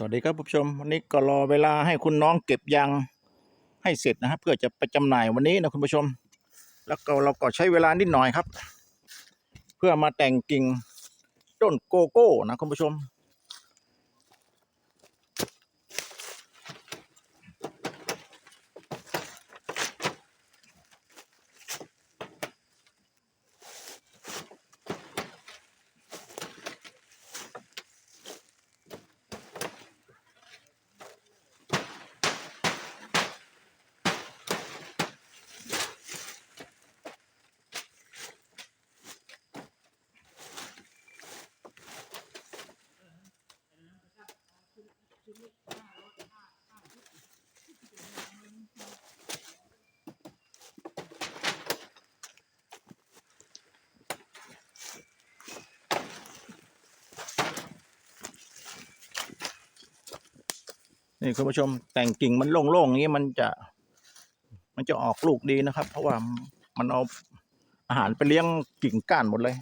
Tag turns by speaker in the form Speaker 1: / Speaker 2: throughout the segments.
Speaker 1: สวัสดีครับผู้ชมวันนี้ก็รอเวลาให้คุณน้องเก็บยางให้เสร็จนะครับเพื่อจะไปจำหน่ายวันนี้นะคุณผู้ชม แล้วก็เราก็ใช้เวลานิดหน่อยครับ เพื่อมาแต่งกิ่งต้นโกโก้นะคุณผู้ชม นี่คุณผู้ชมแต่งกิ่งมันโล่งๆอย่างนี้มันจะมันจะออกลูกดีนะครับ เพราะว่ามันเอาอาหารไปเลี้ยงกิ่งก้านหมดเลย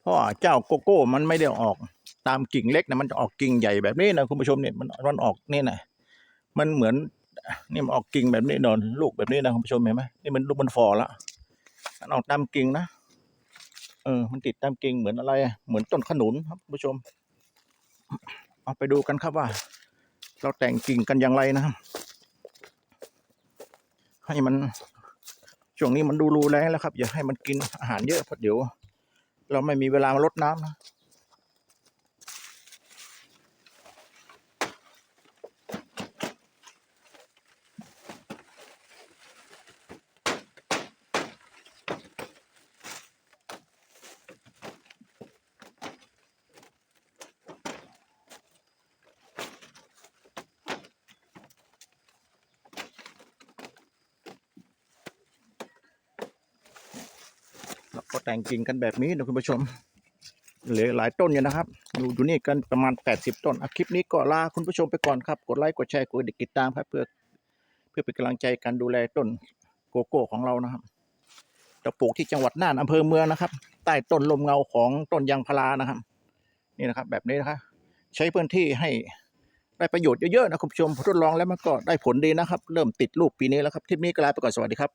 Speaker 1: เพราะว่าเจ้าโกโก้มันไม่ได้ออกตามกิ่งเล็กนะมันจะออกกิ่งใหญ่แบบนี้นะคุณผู้ชมเนี่ยมันมันออกนี่นะมันเหมือน นี่มันออกกิ่งแบบนี้นอนลูกแบบนี้นะคุณผู้ชมเห็นไหมนี่มันลูกมันฟอละมันออกตามกิ่งนะเออ มันติดตามกิ่งเหมือนอะไร เหมือนต้นขนุนครับคุณผู้ชม เอาไปดูกันครับว่า เราแต่งกิ่งกันอย่างไรนะครับให้มันช่วงนี้มันดูรูแรงแล้วครับ อย่าให้มันกินอาหารเยอะเพราะเดี๋ยว เราไม่มีเวลามาลดน้ำนะ ก็แต่งกิ่งกันแบบนี้นะคุณผู้ชม เหลือหลายต้นอยู่นะครับดูอยู่นี่กันประมาณ 80 ต้นอะคลิปนี้ก็ลาคุณผู้ชมไปก่อนครับ กดไลค์ กดแชร์ กดติดตามครับเพื่อ เพื่อเป็นกำลังใจการดูแลต้นโกโก้ของเรานะครับเราปลูกที่จังหวัดน่านอำเภอเมืองนะครับ ใต้ต้นลมเงาของต้นยางพารานะครับ นี่นะครับ แบบนี้นะครับ ใช้พื้นที่ให้ได้ประโยชน์เยอะๆนะคุณผู้ชมทดลองแล้วมันก็ได้ผลดีนะครับ เริ่มติดลูกปีนี้แล้วครับ คลิปนี้ก็ลาไปก่อนสวัสดีครับ